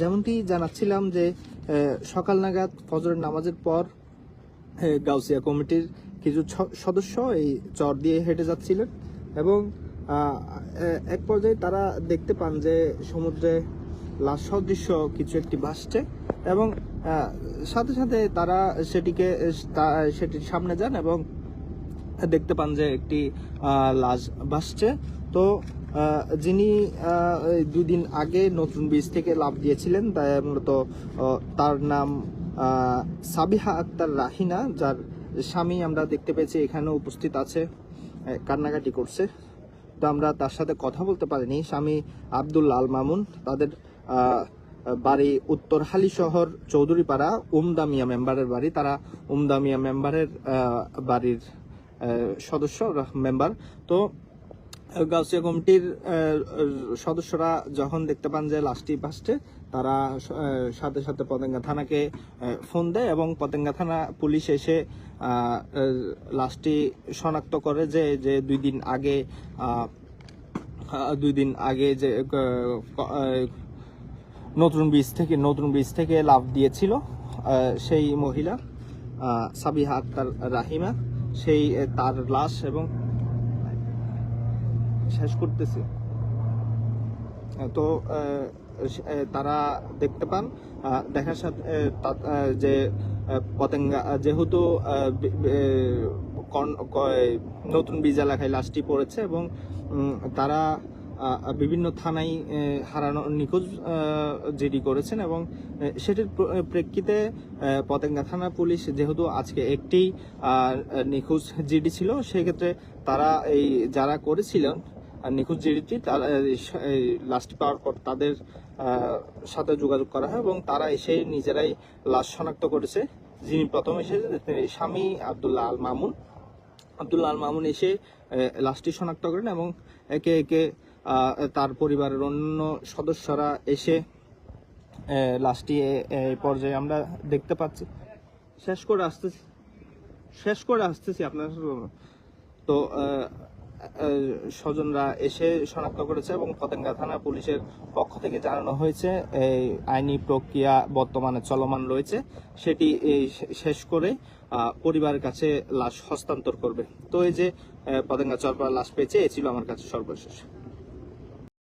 যেমনটি জানাচ্ছিলাম যে সকাল নাগাদ ফজরের নামাজের পর গাউসিয়া কমিটির কিছু সদস্য এই চর দিয়ে হেঁটে যাচ্ছিলেন এবং এক পর্যায়ে তারা দেখতে পান যে সমুদ্রে লাশ সদৃশ্য কিছু একটি ভাসছে এবং সাথে সাথে তারা সেটিকে সেটির সামনে যান এবং দেখতে পান যে একটি লাশ ভাসছে। তো যিনি দুদিন আগে নতুন বীজ থেকে লাভ দিয়েছিলেন তাই মূলত তার নাম সাবিহা আক্তার রাহিনা, যার স্বামী আমরা দেখতে পেয়েছি এখানে উপস্থিত আছে কান্নাকাটি করছে। তো আমরা তার সাথে কথা বলতে পারিনি। স্বামী আব্দুল আল মামুন, তাদের বাড়ি উত্তর হালি শহর, চৌধুরীপাড়া, উমদামিয়া মেম্বারের বাড়ি। তারা উমদামিয়া মেম্বারের বাড়ির সদস্য মেম্বার। তো গাউসিয়া কমিটির সদস্যরা যখন দেখতে পান যে লাশটি ভাসছে, তারা সাথে সাথে পতেঙ্গা থানাকে ফোন দেয় এবং পতেঙ্গা থানা পুলিশ এসে লাশটি শনাক্ত করে যে যে দুই দিন আগে দুই দিন আগে যে নতুন বীজ থেকে, নতুন বীজ থেকে লাভ দিয়েছিল সেই মহিলা সাবিহা আক্তার রাহিমা। সেই তার লাশ এবং শেষ করতেছে। তো তারা দেখতে পান দেখার সাথে যে পতেঙ্গা যেহেতু নতুন বীজ এলাকায় লাশটি পড়েছে এবং তারা বিভিন্ন থানায় হারানো নিখোঁজ জিডি করেছেন এবং সেটির প্রেক্ষিতে পতেঙ্গা থানা পুলিশ যেহেতু আজকে একটি নিখোঁজ জিডি ছিল, সেক্ষেত্রে তারা এই, যারা করেছিলেন নিখোঁজ স- লাশটি পাওয়ার পর তাদের সাথে যোগাযোগ করা হয় এবং তারা এসে নিজেরাই লাশ শনাক্ত করেছে। যিনি প্রথম এসে তিনি স্বামী আবদুল্লাহ আল মামুন আবদুল্লাহ আল মামুন এসে লাশটি শনাক্ত করেন এবং একে একে তার পরিবারের অন্য সদস্যরা এসে লাশটি পর্যায়ে আমরা দেখতে পাচ্ছি। শেষ করে আসতেছি। শেষ করে আসতেছি আপনার তো স্বজনরা এসে শনাক্ত করেছে এবং পতেঙ্গা থানা পুলিশের পক্ষ থেকে জানানো হয়েছে, এই আইনি প্রক্রিয়া বর্তমানে চলমান রয়েছে। সেটি শেষ করে পরিবারের কাছে লাশ হস্তান্তর করবে। তো এই যে পতেঙ্গা চরপাড়া লাশ পেয়েছে, এ ছিল আমার কাছে সর্বশেষ।